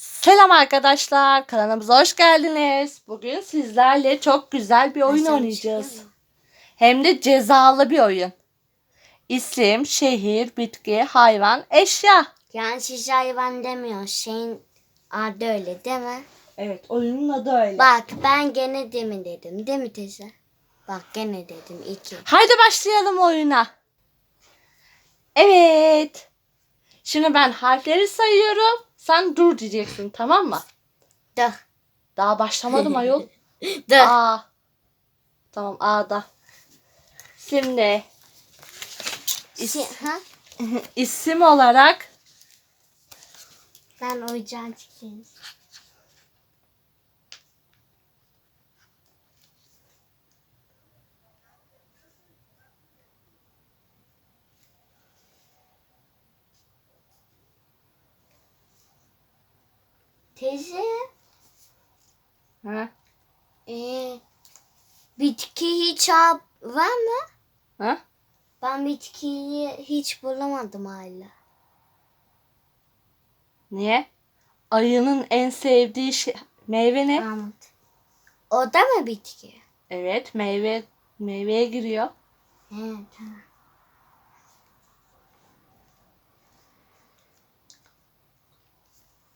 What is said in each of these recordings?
Selam arkadaşlar, kanalımıza hoş geldiniz. Bugün sizlerle çok güzel bir oyun oynayacağız. mu? Hem de cezalı bir oyun. İsim, şehir, bitki, hayvan, eşya. Yani siz hayvan demiyor. Şeyin adı öyle değil mi? Evet, oyunun adı öyle. Bak ben gene demin dedim. Değil mi teyze? Bak gene dedim. iki. Haydi başlayalım oyuna. Evet. Şimdi ben harfleri sayıyorum. Sen dur diyeceksin, tamam mı? Dıh. Daha başlamadım ayol. Dıh. A. Tamam A'da. Şimdi Şey, ha? isim olarak Ben oyuncağın çıkayım. Teyze, ha, ee, bitki hiç var mı? ha? Ben bitkiyi hiç bulamadım hala. Niye? Ayının en sevdiği şey, meyve ne? Armut. O da mı bitki? Evet, meyve meyveye giriyor. He tamam.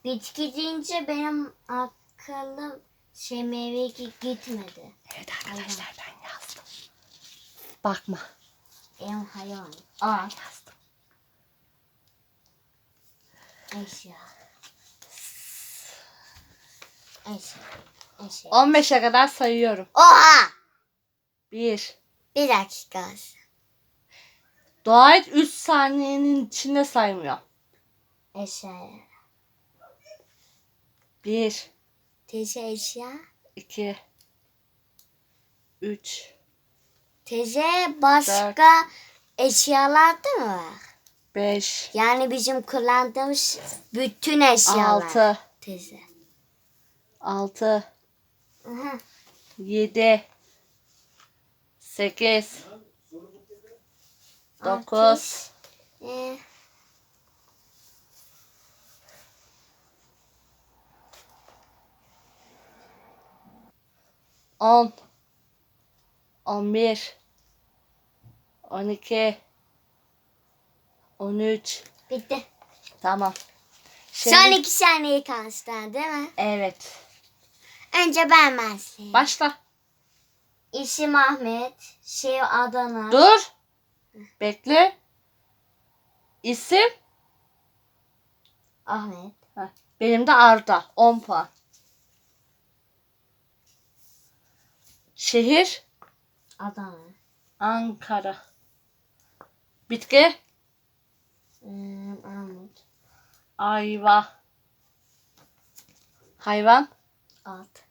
Bitki deyince benim aklım şey meyve gi- gitmedi. Evet arkadaşlar ben yazdım. Bakma. Em hayvan. Aa yazdım. Eşya. Eşya. Eşya. 15'e kadar sayıyorum. Oha! 1. Bir dakika. Dua et 3 saniyenin içinde saymıyor. Eşya. 1, Teyze eşya. 2, 3, Teyze başka eşyalar da mı var? 5, Yani bizim kullandığımız bütün eşyalar. 6, Teyze. 6, Aha. 7, 8, 9, Altı. Ee, on, on bir, on iki, on üç. bitti. Tamam. Şimdi, Son iki saniye kalmıştı değil mi? Evet. Önce ben başlayayım. Başla. İsim Ahmet. Şey Adana. Dur. Bekle. İsim. Ahmet. Heh, Benim de Arda. 10 puan. Şehir. Adana. Ankara. Bitki. Hmm, Armut. Ayva. Hayvan. At.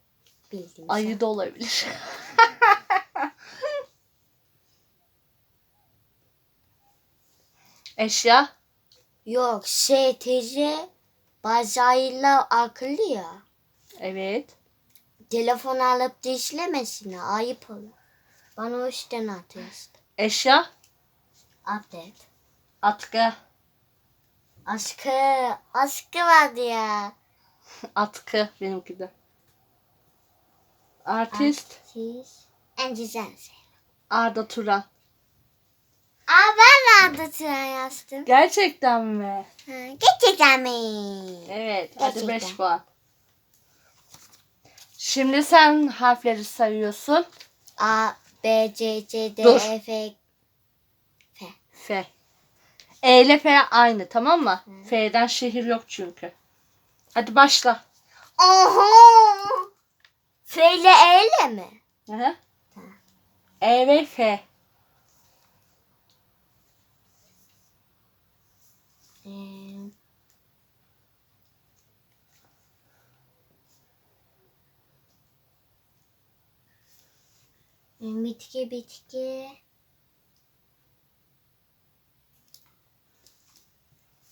Bildim. Ayı da olabilir. Eşya. Yok şey teyze bazayla akıllı ya. Evet. Telefon alıp da işlemesine ayıp olur. Bana o yüzden atıyorsun. Eşya. Update. Atkı. Aşkı. Aşkı vardı ya. Atkı benimki de. Artist. Siz. En güzel şey. Arda Turan. Aa ben de adı Turan yazdım. Gerçekten mi? Ha, gerçekten mi? Evet. Hadi Gerçekten. 5 puan. Şimdi sen harfleri sayıyorsun. A, B, C, C, D, Dur. E, F. F. E ile F aynı tamam mı? F'den şehir yok çünkü. Hadi başla. Oho! F ile E ile mi? Hı hı. E ve F. bitki bitki.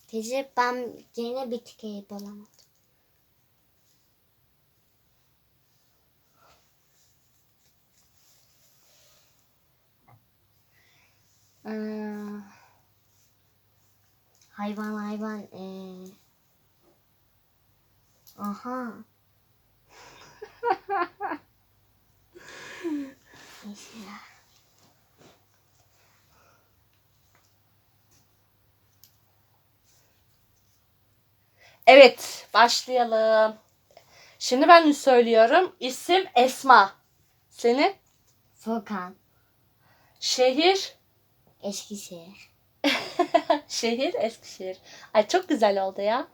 Teyze ben yine bitkiyi bulamadım. Ee, Hayvan hayvan. Ee, Aha. Mesela. Evet, başlayalım. Şimdi ben söylüyorum. İsim Esma. Senin? Furkan. Şehir? Eskişehir. Şehir Eskişehir. Ay çok güzel oldu ya.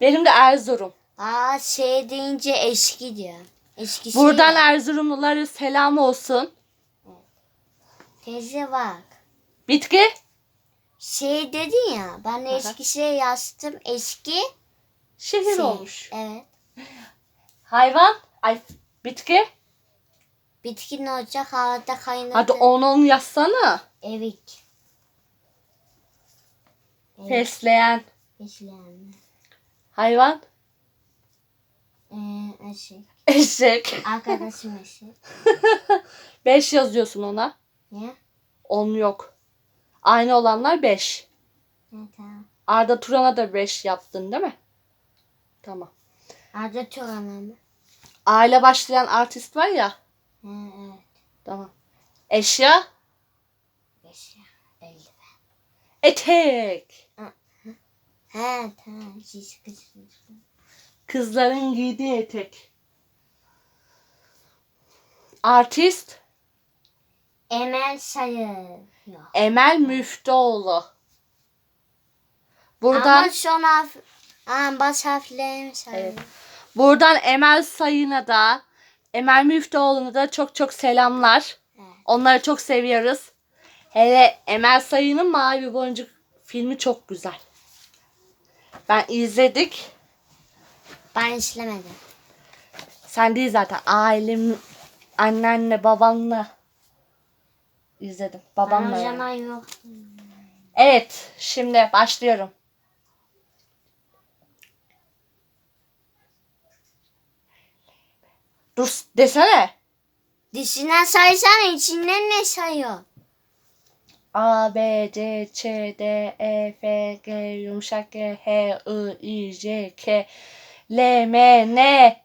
Benim de Erzurum. Aa şey deyince eski diyor. Eskişehir. Buradan Erzurumlulara selam olsun. Teyze bak. Bitki? Şey dedin ya ben de Eskişehir yazdım. Eski Şehir şey. olmuş. Evet. Hayvan? Ay bitki? Bitki ne olacak? Havada kaynadı. Hadi onu onu yazsana. Evik. Evet. Fesleğen. Hayvan? Ee, eşek. Eşek. Arkadaşım eşek. Beş yazıyorsun ona. Ne? On yok. Aynı olanlar beş. Evet tamam. Arda Turan'a da beş yaptın değil mi? Tamam. Arda Turan'a mı? Aile başlayan artist var ya. He, evet. Tamam. Eşya? Beş ya. Eldiven. Etek. He tamam. Siz kızsınız. Kızların giydiği etek. Artist? Emel Sayı. Yok. Emel Müftüoğlu. Buradan Ama son harf... Aa, baş harflerini sayıyor. Evet. buradan Emel Sayın'a da Emel Müftüoğlu'na da çok çok selamlar. Evet. Onları çok seviyoruz. Hele Emel Sayın'ın Mavi Boncuk filmi çok güzel. Ben izledik. Ben işlemedim. Sen değil zaten. Ailem, annenle, babanla izledim. Ben Babamla. o yani. yok. Evet, şimdi başlıyorum. Dur desene. Dişinden saysan içinden ne sayıyor? A, B, C, Ç, D, E, F, G, yumuşak G, H, I, I, J, K, L, M, N,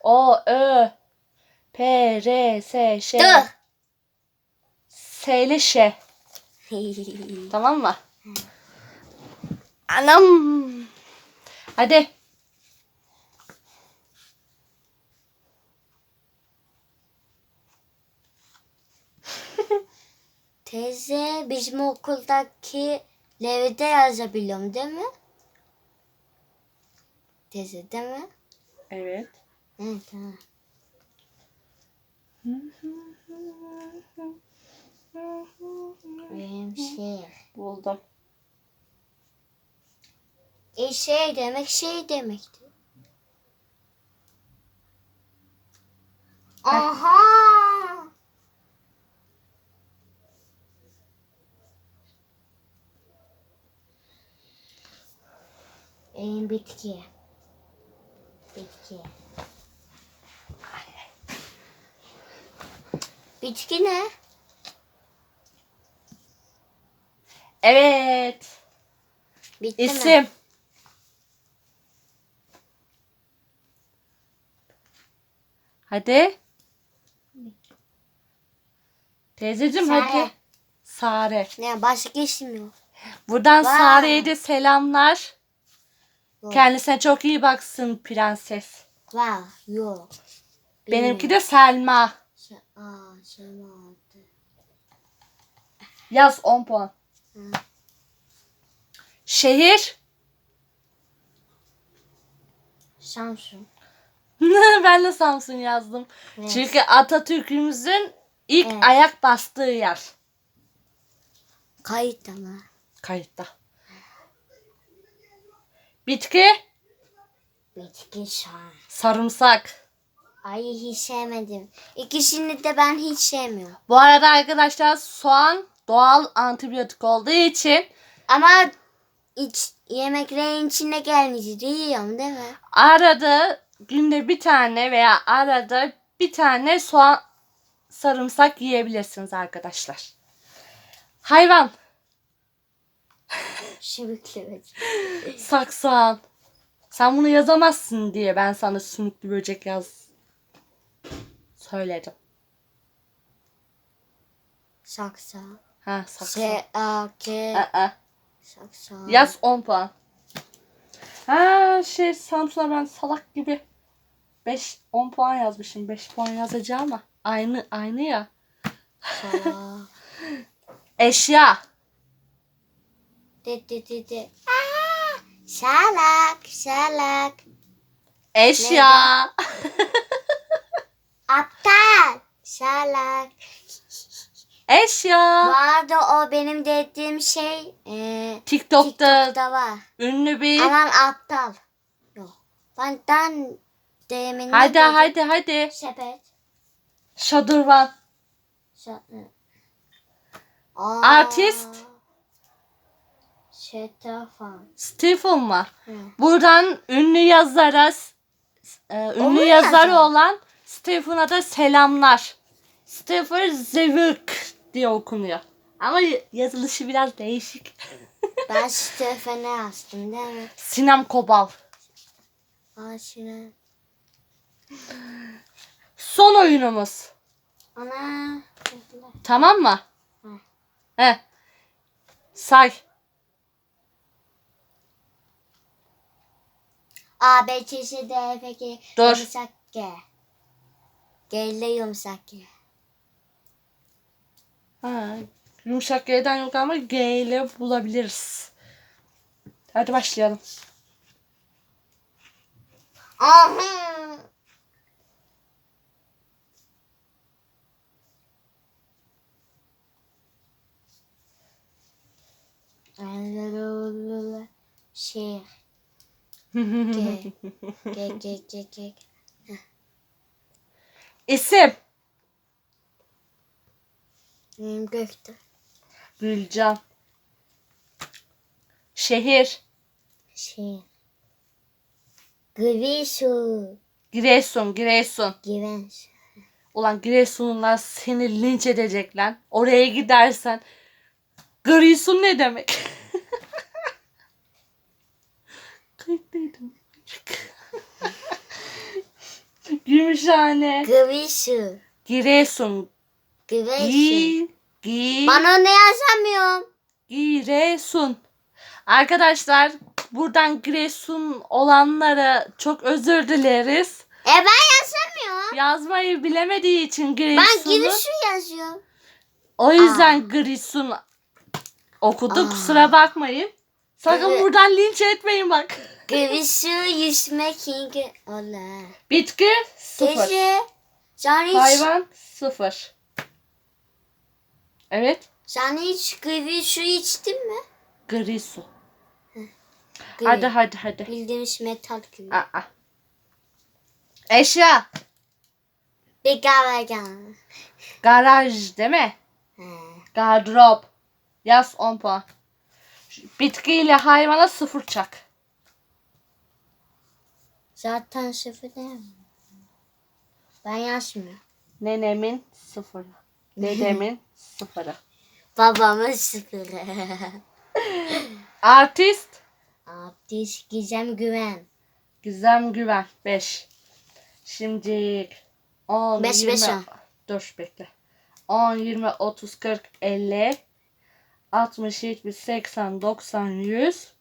O, Ö, P, R, S, Ş, Dur. S ile Ş. Tamam mı? Anam. Hadi. Teyze bizim okuldaki levde yazabiliyorum değil mi? Teyze değil mi? Evet. Evet tamam. Benim şey. Buldum. E şey demek şey demekti. Aha! Benim bitki. Bitki. Bitki ne? Evet. Bitti mi? İsim. Hadi. Teyzeciğim Sare. hadi. Sare. Ne başka isim yok. Buradan Vay. Sare'ye de selamlar. Yok. Kendisine çok iyi baksın prenses. Var yok. Benimki de Selma. Şey, aa, şey vardı. Yaz 10 puan. Hı. Şehir. Samsun. ben de Samsun yazdım. Evet. Çünkü Atatürk'ümüzün ilk Evet. ayak bastığı yer. Kayıt ama. Kayıtta. Bitki. Bitki soğan. Sarımsak. Ay hiç sevmedim. İkisini de ben hiç sevmiyorum. Bu arada arkadaşlar soğan doğal antibiyotik olduğu için Ama iç, yemeklerin içine gelmiş yiyorum değil mi? arada günde bir tane veya arada bir tane soğan sarımsak yiyebilirsiniz arkadaşlar. Hayvan. Şibikli. Saksan. Sen bunu yazamazsın diye ben sana sümüklü böcek yaz söyledim. Saksa. Ha saksı. S A K Aa, saksa. Yaz 10 puan. Ha şey Samsun'a ben salak gibi 5 10 puan yazmışım. 5 puan yazacağım ama aynı aynı ya. Eşya. De de de de. Aa, Salak. Salak. Eşya. Aptal. Salak. Eşya. Vardı o benim dediğim şey. E, TikTok'ta TikTok'ta var. ünlü bir. Aman aptal. Yok. Ben ben demin Hadi dedim? hadi hadi. Sepet. Şadırvan. Aa, Artist. Şetafan. Stephen mı? Hı. Buradan ünlü yazara e, ünlü yazarı yazar? olan Stephen'a da selamlar. Stephen Zevik diye okunuyor. Ama yazılışı biraz değişik. Ben Stefan'e yazdım değil mi? Sinem Kobal. Aşire. Son oyunumuz. Ana. Tamam mı? Hı. He. Say. A, B, C, S, D, E, F, G. Dur. Yumuşak G. G ile yumuşak G. Ha, yumuşak G'den yok ama G ile bulabiliriz. Hadi başlayalım. Aha. Şey. G. G, G, G, G. İsim. Benim göktü. Gülcan. Şehir. Şey. Gvisu. Giresun, Giresun. Güvenç. Ulan Giresunlular seni linç edecek lan. Oraya gidersen. Giresun ne demek? Kayıtlıydım. Gümüşhane. Gvisu. Giresun. Güvenç. Gi, gi, Ben onu yazamıyorum. Giresun. Arkadaşlar buradan Giresun olanlara çok özür dileriz. E ben yazamıyorum. Yazmayı bilemediği için Ben Giresun'u. Gvisu yazıyorum. O yüzden Giresun okuduk. Aa. Kusura bakmayın. Sakın Evet. buradan linç etmeyin bak. Yüzmek ilgi. Ola. Bitki sıfır. Sen hiç, Hayvan sıfır. Evet. sen hiç Gvisu içtin mi? Grisu. Gri. Hadi hadi hadi. Bildiğimiz metal gibi. Aa. Eşya. Bir gavagan. Garaj değil mi? Gardırop. Yaz 10 puan. Bitkiyle hayvana sıfır çak. Zaten sıfır değil mi? Ben yazmıyorum. Nenemin sıfırı. Dedemin sıfırı. Babamın sıfırı. Artist. Abdis Gizem Güven. Gizem Güven 5. Şimdi 10, Beş, 20, beş dur bekle. 10, 20, 30, 40, 50, 60, 70, 80, 90, 100,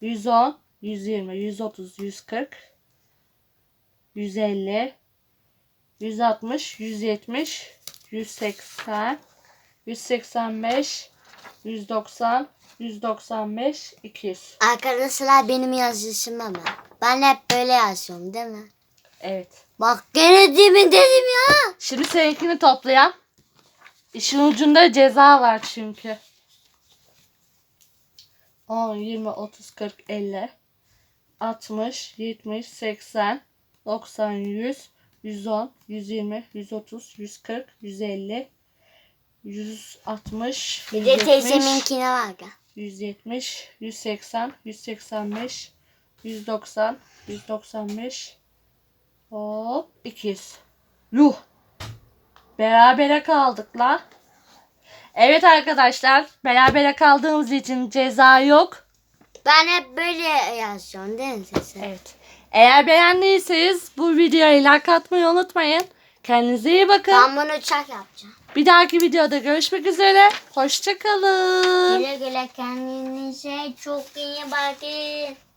110, 120, 130, 140, 150, 160, 170, 180, 185, 190, 195, 200. Arkadaşlar benim yazışım ama. Ben hep böyle yazıyorum değil mi? Evet. Bak gene demin dedim ya. Şimdi seninkini toplayalım. İşin ucunda ceza var çünkü. 10, 20, 30, 40, 50, 60, 70, 80, 90, 100, 110, 120, 130, 140, 150, 160, Bir de 170, teyzeminkine var ya. 170, 180, 185, 190, 195, hop 200. Yuh. Berabere kaldık la. Evet arkadaşlar, berabere kaldığımız için ceza yok. Ben hep böyle yazıyorum değil mi sen? Evet. Eğer beğendiyseniz bu videoya like atmayı unutmayın. Kendinize iyi bakın. Ben bunu uçak yapacağım. Bir dahaki videoda görüşmek üzere. Hoşçakalın. Güle güle kendinize çok iyi bakın.